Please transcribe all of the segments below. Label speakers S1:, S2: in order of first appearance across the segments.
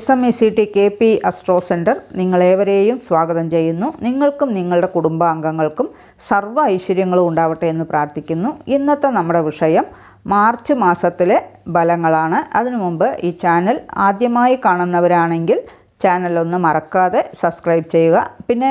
S1: S M A C T K P astro centre നിങ്ങളേവരെയും സ്വാഗതം ചെയ്യുന്നു. നിങ്ങൾക്കും നിങ്ങളുടെ കുടുംബാംഗങ്ങൾക്കും സർവ ഐശ്വര്യങ്ങളും ഉണ്ടാവട്ടെ എന്ന് പ്രാർത്ഥിക്കുന്നു. ഇന്നത്തെ നമ്മുടെ വിഷയം മാർച്ച് മാസത്തിലെ ഫലങ്ങളാണ്. അതിനു മുമ്പ് ഈ ചാനൽ ആദ്യമായി കാണുന്നവരാണെങ്കിൽ ചാനൽ ഒന്ന് മറക്കാതെ സബ്സ്ക്രൈബ് ചെയ്യുക. പിന്നെ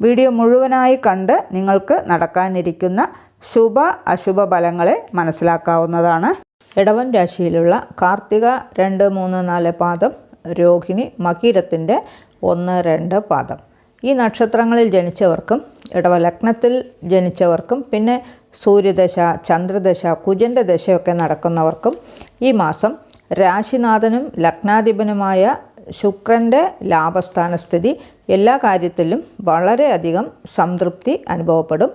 S1: വീഡിയോ മുഴുവനായി കണ്ട് നിങ്ങൾക്ക് നടക്കാനിരിക്കുന്ന ശുഭ അശുഭ ഫലങ്ങളെ മനസ്സിലാക്കാവുന്നതാണ്. ഇടവൻ രാശിയിലുള്ള കാർത്തിക രണ്ട് മൂന്ന് നാല് പാദം രോഹിണി മകീരത്തിന്റെ ഒന്ന് രണ്ട് പാദം. ഈ നക്ഷത്രങ്ങളിൽ ജനിച്ചവർക്കും ഇടവലഗ്നത്തിൽ ജനിച്ചവർക്കും പിന്നെ സൂര്യദശ ചന്ദ്രദശ കുജന്റെ ദശയൊക്കെ നടക്കുന്നവർക്കും ഈ മാസം രാശിനാഥനും ലഗ്നാധിപനുമായ ശുക്രന്റെ ലാഭസ്ഥാനസ്ഥിതി എല്ലാ കാര്യത്തിലും വളരെയധികം സംതൃപ്തി അനുഭവപ്പെടും.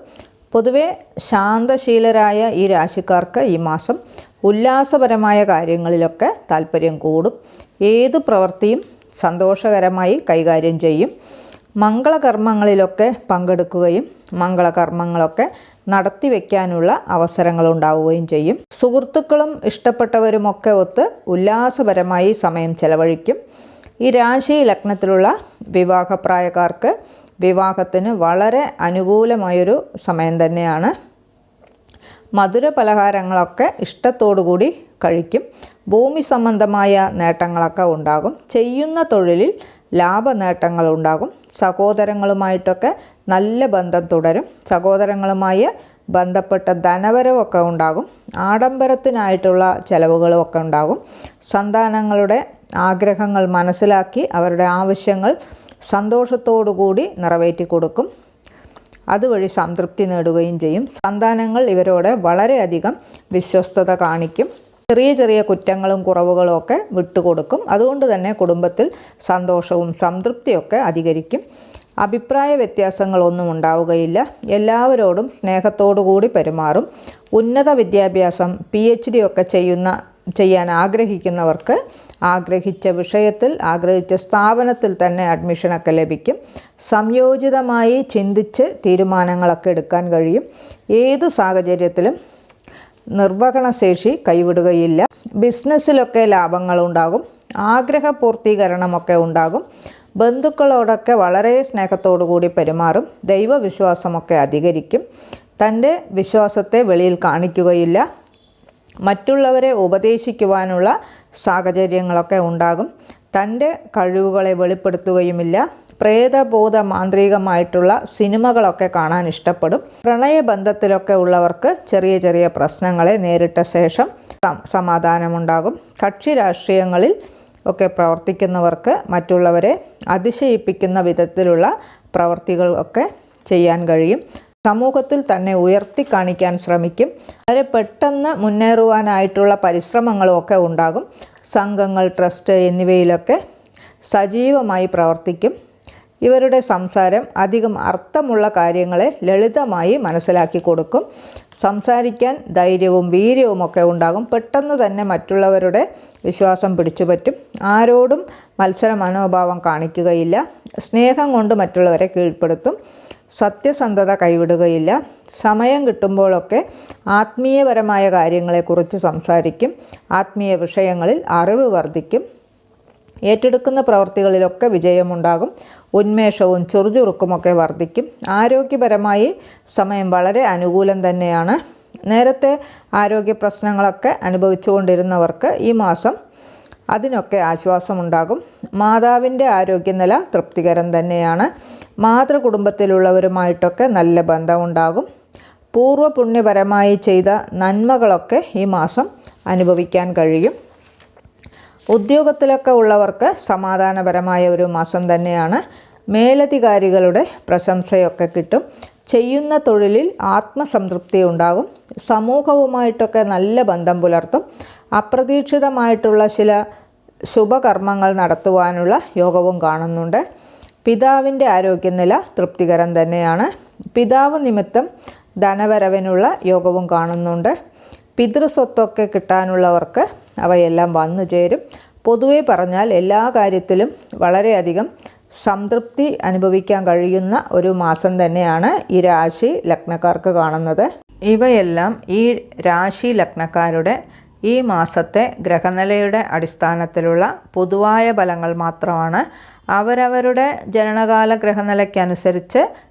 S1: പൊതുവെ ശാന്തശീലരായ ഈ രാശിക്കാർക്ക് ഈ മാസം ഉല്ലാസപരമായ കാര്യങ്ങളിലൊക്കെ താല്പര്യം കൂടും. ഏത് പ്രവൃത്തിയും സന്തോഷകരമായി കൈകാര്യം ചെയ്യും. മംഗളകർമ്മങ്ങളിലൊക്കെ പങ്കെടുക്കുകയും മംഗളകർമ്മങ്ങളൊക്കെ നടത്തി വയ്ക്കാനുള്ള അവസരങ്ങൾ ഉണ്ടാവുകയും ചെയ്യും. സുഹൃത്തുക്കളും ഇഷ്ടപ്പെട്ടവരുമൊക്കെ ഒത്ത് ഉല്ലാസപരമായി സമയം ചെലവഴിക്കും. ഈ രാശി ലഗ്നത്തിലുള്ള വിവാഹപ്രായക്കാർക്ക് വിവാഹത്തിന് വളരെ അനുകൂലമായൊരു സമയം തന്നെയാണ്. മധുര പലഹാരങ്ങളൊക്കെ ഇഷ്ടത്തോടുകൂടി കഴിക്കും. ഭൂമി സംബന്ധമായ നേട്ടങ്ങളൊക്കെ ഉണ്ടാകും. ചെയ്യുന്ന തൊഴിലിൽ ലാഭ നേട്ടങ്ങൾ ഉണ്ടാകും. സഹോദരങ്ങളുമായിട്ടൊക്കെ നല്ല ബന്ധം തുടരും. സഹോദരങ്ങളുമായി ബന്ധപ്പെട്ട ധനവരവൊക്കെ ഉണ്ടാകും. ആഡംബരത്തിനായിട്ടുള്ള ചിലവുകളും ഉണ്ടാകും. സന്താനങ്ങളുടെ ആഗ്രഹങ്ങൾ മനസ്സിലാക്കി അവരുടെ ആവശ്യങ്ങൾ സന്തോഷത്തോടുകൂടി നിറവേറ്റി കൊടുക്കും. അതുവഴി സംതൃപ്തി നേടുകയും ചെയ്യും. സന്താനങ്ങൾ ഇവരോട് വളരെയധികം വിശ്വസ്തത കാണിക്കും. ചെറിയ ചെറിയ കുറ്റങ്ങളും കുറവുകളും ഒക്കെ വിട്ടുകൊടുക്കും. അതുകൊണ്ട് തന്നെ കുടുംബത്തിൽ സന്തോഷവും സംതൃപ്തിയൊക്കെ അധികരിക്കും. അഭിപ്രായ വ്യത്യാസങ്ങളൊന്നും ഉണ്ടാവുകയില്ല. എല്ലാവരോടും സ്നേഹത്തോടു കൂടി പെരുമാറും. ഉന്നത വിദ്യാഭ്യാസം പി എച്ച് ഡി ഒക്കെ ചെയ്യുന്ന ചെയ്യാൻ ആഗ്രഹിക്കുന്നവർക്ക് ആഗ്രഹിച്ച വിഷയത്തിൽ ആഗ്രഹിച്ച സ്ഥാപനത്തിൽ തന്നെ അഡ്മിഷനൊക്കെ ലഭിക്കും. സംയോജിതമായി ചിന്തിച്ച് തീരുമാനങ്ങളൊക്കെ എടുക്കാൻ കഴിയും. ഏത് സാഹചര്യത്തിലും നിർവഹണശേഷി കൈവിടുകയില്ല. ബിസിനസ്സിലൊക്കെ ലാഭങ്ങളുണ്ടാകും. ആഗ്രഹ പൂർത്തീകരണമൊക്കെ ഉണ്ടാകും. ബന്ധുക്കളോടൊക്കെ വളരെ സ്നേഹത്തോടു കൂടി പെരുമാറും. ദൈവവിശ്വാസമൊക്കെ അധികരിക്കും. തന്റെ വിശ്വാസത്തെ വെളിയിൽ കാണിക്കുകയില്ല. മറ്റുള്ളവരെ ഉപദേശിക്കുവാനുള്ള സാഹചര്യങ്ങളൊക്കെ ഉണ്ടാകും. തന്റെ കഴിവുകളെ വെളിപ്പെടുത്തുകയുമില്ല. പ്രേതബോധ മാന്ത്രികമായിട്ടുള്ള സിനിമകളൊക്കെ കാണാൻ ഇഷ്ടപ്പെടും. പ്രണയബന്ധത്തിലൊക്കെ ഉള്ളവർക്ക് ചെറിയ ചെറിയ പ്രശ്നങ്ങളെ നേരിട്ട ശേഷം സമാധാനമുണ്ടാകും. കക്ഷി രാഷ്ട്രീയങ്ങളിൽ ഒക്കെ പ്രവർത്തിക്കുന്നവർക്ക് മറ്റുള്ളവരെ അതിശയിപ്പിക്കുന്ന വിധത്തിലുള്ള പ്രവർത്തികൾ ഒക്കെ ചെയ്യാൻ കഴിയും. സമൂഹത്തിൽ തന്നെ ഉയർത്തി കാണിക്കാൻ ശ്രമിക്കും. വളരെ പെട്ടെന്ന് മുന്നേറുവാനായിട്ടുള്ള പരിശ്രമങ്ങളും ഒക്കെ ഉണ്ടാകും. സംഘങ്ങൾ ട്രസ്റ്റ് എന്നിവയിലൊക്കെ സജീവമായി പ്രവർത്തിക്കും. ഇവരുടെ സംസാരം അധികം അർത്ഥമുള്ള കാര്യങ്ങളെ ലളിതമായി മനസ്സിലാക്കി കൊടുക്കും. സംസാരിക്കാൻ ധൈര്യവും വീര്യവും ഒക്കെ ഉണ്ടാകും. പെട്ടെന്ന് തന്നെ മറ്റുള്ളവരുടെ വിശ്വാസം പിടിച്ചുപറ്റും ആരോടും മത്സര മനോഭാവം കാണിക്കുകയില്ല. സ്നേഹം കൊണ്ട് മറ്റുള്ളവരെ കീഴ്പ്പെടുത്തും. സത്യസന്ധത കൈവിടുകയില്ല. സമയം കിട്ടുമ്പോഴൊക്കെ ആത്മീയപരമായ കാര്യങ്ങളെക്കുറിച്ച് സംസാരിക്കും. ആത്മീയ വിഷയങ്ങളിൽ അറിവ് വർദ്ധിക്കും. ഏറ്റെടുക്കുന്ന പ്രവൃത്തികളിലൊക്കെ വിജയമുണ്ടാകും. ഉന്മേഷവും ചുറുചുറുക്കുമൊക്കെ വർദ്ധിക്കും. ആരോഗ്യപരമായി സമയം വളരെ അനുകൂലം തന്നെയാണ്. നേരത്തെ ആരോഗ്യ പ്രശ്നങ്ങളൊക്കെ അനുഭവിച്ചുകൊണ്ടിരുന്നവർക്ക് ഈ മാസം അതിനൊക്കെ ആശ്വാസമുണ്ടാകും. മാതാവിന്റെ ആരോഗ്യനില തൃപ്തികരം തന്നെയാണ്. മാതൃകുടുംബത്തിലുള്ളവരുമായിട്ടൊക്കെ നല്ല ബന്ധമുണ്ടാകും. പൂർവപുണ്യപരമായി ചെയ്ത നന്മകളൊക്കെ ഈ മാസം അനുഭവിക്കാൻ കഴിയും. ഉദ്യോഗത്തിലൊക്കെ ഉള്ളവർക്ക് സമാധാനപരമായ ഒരു മാസം തന്നെയാണ്. മേലധികാരികളുടെ പ്രശംസയൊക്കെ കിട്ടും. ചെയ്യുന്ന തൊഴിലിൽ ആത്മസംതൃപ്തി ഉണ്ടാകും. സമൂഹവുമായിട്ടൊക്കെ നല്ല ബന്ധം പുലർത്തും. അപ്രതീക്ഷിതമായിട്ടുള്ള ചില ശുഭകർമ്മങ്ങൾ നടത്തുവാനുള്ള യോഗവും കാണുന്നുണ്ട്. പിതാവിന്റെ ആരോഗ്യനില തൃപ്തികരം തന്നെയാണ്. പിതാവ് നിമിത്തം ധനവരവിനുള്ള യോഗവും കാണുന്നുണ്ട്. പിതൃസ്വത്തൊക്കെ കിട്ടാനുള്ളവർക്ക് അവയെല്ലാം വന്നു ചേരും. പൊതുവെ പറഞ്ഞാൽ എല്ലാ കാര്യത്തിലും വളരെയധികം സംതൃപ്തി അനുഭവിക്കാൻ കഴിയുന്ന ഒരു മാസം തന്നെയാണ് ഈ രാശി ലഗ്നക്കാർക്ക് കാണുന്നത്. ഇവയെല്ലാം ഈ രാശി ലഗ്നക്കാരുടെ ഈ മാസത്തെ ഗ്രഹനിലയുടെ അടിസ്ഥാനത്തിലുള്ള പൊതുവായ ഫലങ്ങൾ മാത്രമാണ്. അവരവരുടെ ജനനകാല ഗ്രഹനിലയ്ക്കനുസരിച്ച്